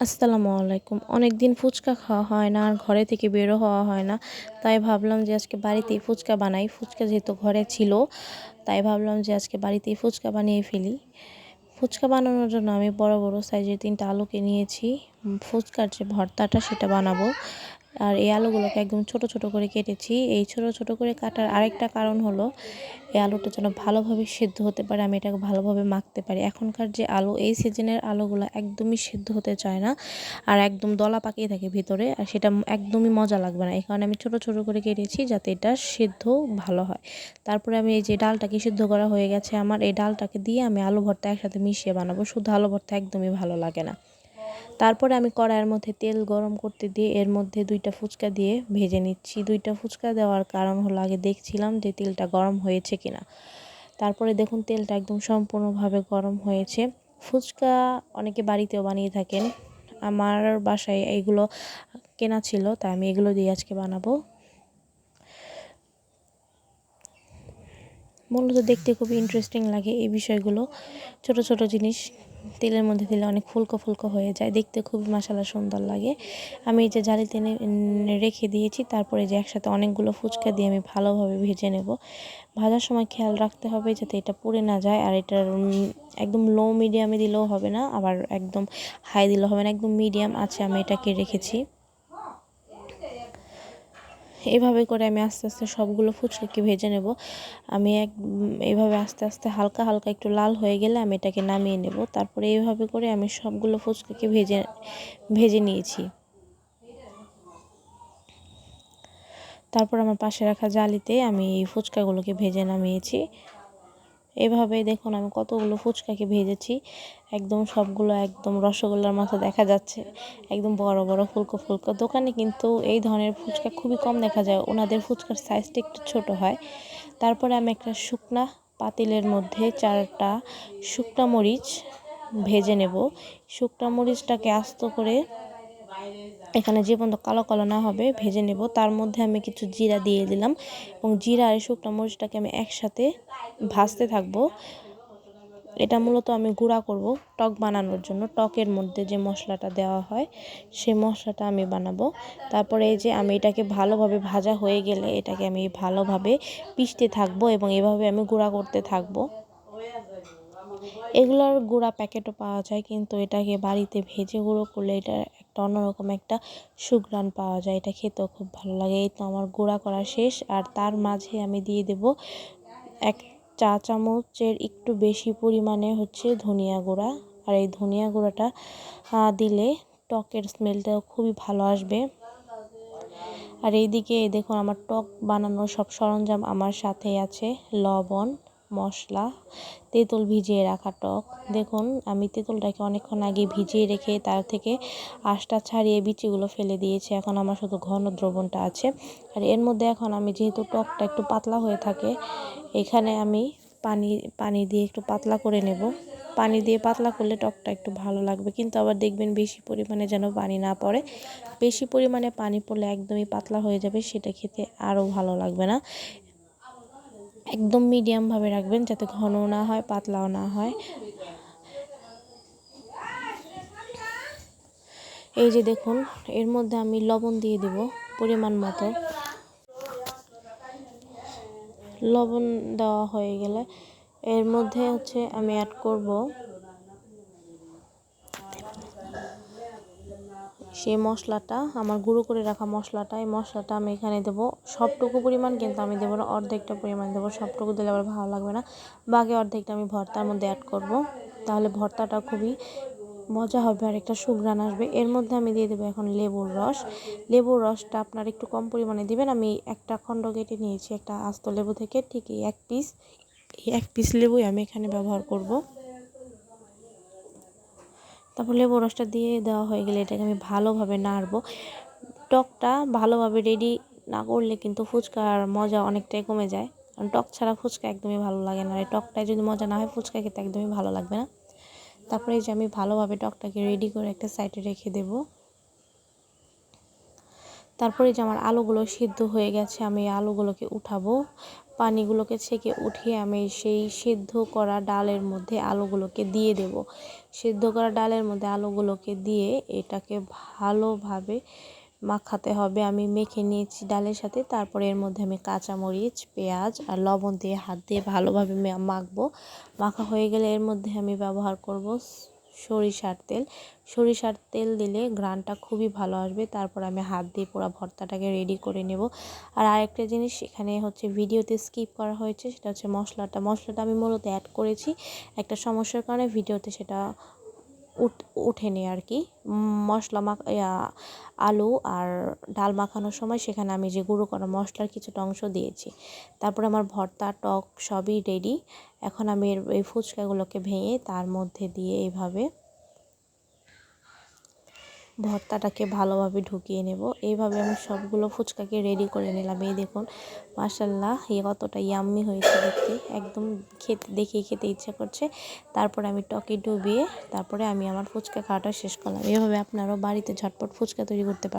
আসসালামু আলাইকুম। অনেক দিন ফুচকা খাওয়া হয় না, আর ঘরে থেকে বেরো হওয়া হয় না। তাই ভাবলাম যে আজকে বাড়িতেই ফুচকা বানাই। ফুচকা যেহেতু ঘরে ছিল, তাই ভাবলাম যে আজকে বাড়িতেই ফুচকা বানিয়ে ফেলি। ফুচকা বানানোর জন্য আমি বড় বড় সাইজের তিনটা আলুকে নিয়েছি। ফুচকার যে ভর্তাটা সেটা বানাবো। আর এই আলুগুলোকে একদম ছোট ছোট করে কেটেছি। এই ছোট ছোট করে কাটার আরেকটা কারণ হলো, এই আলুটা যেন ভালোভাবে সেদ্ধ হতে পারে, আমি এটাকে ভালোভাবে মাখতে পারি। এখনকার যে আলু, এই সিজনের আলুগুলো একদমই সেদ্ধ হতে চায় না আর একদম দলা পাকিয়ে থাকে ভিতরে আর সেটা একদমই মজা লাগবে না। এই কারণে আমি ছোট ছোট করে কেটেছি যাতে এটা সেদ্ধ ভালো হয়। তারপরে আমি এই যে ডালটাকে সিদ্ধ করা হয়ে গেছে আমার, এই ডালটাকে দিয়ে আমি আলু ভর্তা একসাথে মিশিয়ে বানাবো। শুধু আলু ভর্তা একদমই ভালো লাগে না। তারপরে আমি কড়াইয়ের মধ্যে তেল গরম করতে দিয়ে এর মধ্যে দুইটা ফুচকা দিয়ে ভেজে নিচ্ছি। দুইটা ফুচকা দেওয়ার কারণ হলো আগে দেখছিলাম যে তেলটা গরম হয়েছে কিনা। তারপরে দেখুন তেলটা একদম সম্পূর্ণভাবে গরম হয়েছে। ফুচকা অনেকে বাড়িতেও বানিয়ে থাকেন। আমার বাসায় এইগুলো কেনা ছিল, তাই আমি এগুলো দিয়ে আজকে বানাবো। মূলত দেখতে খুবই ইন্টারেস্টিং লাগে এই বিষয়গুলো। ছোট ছোট জিনিস তেলের মধ্যে দিলে অনেক ফুলকো ফুলকো হয়ে যায়। দেখতে খুব মশালা সুন্দর লাগে। আমি এই যে জালিতে রেখে দিয়েছি, তারপরে যে একসাথে অনেকগুলো ফুচকা দিয়ে আমি ভালোভাবে ভেজে নেব। ভাজার সময় খেয়াল রাখতে হবে যাতে এটা পুড়ে না যায়, আর এটার একদম লো মিডিয়ামে দিলেও হবে না, আবার একদম হাই দিলেও হবে না, একদম মিডিয়াম আছে আমি এটাকে রেখেছি। এইভাবে করে আমি আস্তে আস্তে সবগুলো ফুচকাকে ভেজে নেব। আমি এক এইভাবে আস্তে আস্তে হালকা হালকা একটু লাল হয়ে গেলে আমি এটাকে নামিয়ে নেব। তারপরে এইভাবে করে আমি সবগুলো ফুচকাকে ভেজে ভেজে নিয়েছি। তারপর আমার পাশে রাখা জালিতে আমি এই ফুচকাগুলোকে ভেজে নামিয়েছি। এভাবে দেখুন আমি কতগুলো ফুচকাকে ভেজেছি। একদম সবগুলো একদম রসগোল্লার মতো দেখা যাচ্ছে। একদম বড় বড় ফুলকো ফুলকো। দোকানে কিন্তু এই ধরনের ফুচকা খুবই কম দেখা যায়। ওনাদের ফুচকার সাইজটা একটু ছোট হয়। তারপরে আমি একটা শুকনা পাতিলের মধ্যে চারটা শুকনা মরিচ ভেজে নেব। শুকনা মরিচটাকে আস্ত করে এখানে যে পর্যন্ত কালো কালো না হবে, ভেজে নেব। তার মধ্যে আমি কিছু জিরা দিয়ে দিলাম এবং জিরা আর শুকনো মরিচটাকে আমি একসাথে ভাজতে থাকব। এটা মূলত আমি গুঁড়া করব টক বানানোর জন্য। টকের মধ্যে যে মশলাটা দেওয়া হয়, সেই মশলাটা আমি বানাবো। তারপরে এই যে আমি এটাকে ভালোভাবে ভাজা হয়ে গেলে এটাকে আমি ভালোভাবে পিষতে থাকব এবং এভাবে আমি গুঁড়া করতে থাকব। এগুলোর গুঁড়া প্যাকেটও পাওয়া যায়, কিন্তু এটাকে বাড়িতে ভেজে গুঁড়ো করলে এটা একটা অন্যরকম একটা সুঘ্রাণ পাওয়া যায়। এটা খেতেও খুব ভালো লাগে। এই তো আমার গুঁড়া করা শেষ। আর তার মাঝে আমি দিয়ে দেব এক চা চামচের একটু বেশি পরিমাণে হচ্ছে ধনিয়া গুঁড়া। আর এই ধনিয়া গুঁড়াটা দিলে টকের স্মেলটাও খুবই ভালো আসবে। আর এইদিকে দেখুন, আমার টক বানানোর সব সরঞ্জাম আমার সাথে আছে। লবণ মশলা, তেঁতুল ভিজিয়ে রাখা টক। দেখুন, আমি তেঁতুলটাকে অনেকক্ষণ আগে ভিজিয়ে রেখে তার থেকে আঁশটা ছাড়িয়ে বিচিগুলো ফেলে দিয়েছি। এখন আমার শুধু ঘন দ্রবণটা আছে। আর এর মধ্যে এখন আমি যেহেতু টকটা একটু পাতলা হয়ে থাকে, এখানে আমি পানি পানি দিয়ে একটু পাতলা করে নেব। পানি দিয়ে পাতলা করলে টকটা একটু ভালো লাগবে, কিন্তু আবার দেখবেন বেশি পরিমাণে যেন পানি না পড়ে। বেশি পরিমাণে পানি পড়লে একদমই পাতলা হয়ে যাবে, সেটা খেতে আরও ভালো লাগবে না। একদম মিডিয়ামভাবে রাখবেন যাতে ঘন না হয়, পাতলাও না হয়। এই যে দেখুন, এর মধ্যে আমি লবণ দিয়ে দেব পরিমাণ মতো। লবণ দেওয়া হয়ে গেলে এর মধ্যে হচ্ছে আমি অ্যাড করব সেই মশলাটা, আমার গুঁড়ো করে রাখা মশলাটা, এই মশলাটা আমি এখানে দেবো। সবটুকু পরিমাণ কিন্তু আমি দেবো না, অর্ধেকটা পরিমাণ দেবো। সবটুকু দিলে আবার ভালো লাগবে না। বাকি অর্ধেকটা আমি ভর্তার মধ্যে অ্যাড করব। তাহলে ভর্তাটা খুবই মজা হবে আর একটা সুঘ্রাণ আসবে। এর মধ্যে আমি দিয়ে দেবো এখন লেবুর রস। লেবুর রসটা আপনার একটু কম পরিমাণে দিবেন। আমি একটা খণ্ড কেটে নিয়েছি, একটা আস্ত লেবু থেকে। ঠিক এক পিস এক পিস লেবুই আমি এখানে ব্যবহার করব। তারপর লেবু রসটা দিয়ে দেওয়া হয়ে গেলে এটাকে আমি ভালোভাবে নাড়বো। টকটা ভালোভাবে রেডি না করলে কিন্তু ফুচকার মজা অনেকটাই কমে যায়। কারণ টক ছাড়া ফুচকা একদমই ভালো লাগে না। এই টকটায় যদি মজা না হয় ফুচকা খেতে একদমই ভালো লাগবে না। তারপরে এই যে আমি ভালোভাবে টকটাকে রেডি করে একটা সাইডে রেখে দেব। তারপরে যে আমার আলুগুলো সিদ্ধ হয়ে গেছে, আমি আলুগুলোকে উঠাবো। পানিগুলোকে ছেঁকে উঠিয়ে আমি সেই সিদ্ধ করা ডালের মধ্যে আলুগুলোকে দিয়ে দেব। সিদ্ধ করা ডালের মধ্যে আলুগুলোকে দিয়ে এটাকে ভালোভাবে মাখাতে হবে। আমি মেখে নিয়েছি ডালের সাথে। তারপরে এর মধ্যে আমি কাঁচামরিচ, পেঁয়াজ আর লবণ দিয়ে হাত দিয়ে ভালোভাবে মাখবো। মাখা হয়ে গেলে এর মধ্যে আমি ব্যবহার করব সরিষার তেল। সরিষার তেল দিলে গ্রানটা খুবই ভালো আসবে। তারপর আমি হাত দিয়ে পুরো ভর্তাটাকে রেডি করে নেব। আর আরেকটা জিনিস এখানে হচ্ছে ভিডিওতে স্কিপ করা হয়েছে, সেটা হচ্ছে মশলাটা। মশলাটা আমি মূলত অ্যাড করেছি। একটা সমস্যার কারণে ভিডিওতে সেটা ওঠেনি আর কি মশলা মাখ আলু আর ডাল মাখানোর সময় সেখানে আমি যে গুঁড়ো করা মশলার কিছুটা অংশ দিয়েছি। তারপরে আমার ভর্তা, টক সবই রেডি এখন আমি এর, এই ফুচকাগুলোকে ভেঙে তার মধ্যে দিয়ে এইভাবে ভর্তাটাকে ভালোভাবে ঢুকিয়ে নেব। এইভাবে আমি সবগুলো ফুচকাকে রেডি করে নিলাম। এই দেখুন মাসাল্লাহ এ কতটা ইয়াম্মি হয়েছে দেখতে। একদম খেতে, দেখে খেতে ইচ্ছা করছে। তারপরে আমি টকে ডুবিয়ে তারপরে আমি আমার ফুচকা খাওয়াটা শেষ করলাম। এভাবে আপনারাও বাড়িতে ঝটপট ফুচকা তৈরি করতে পারেন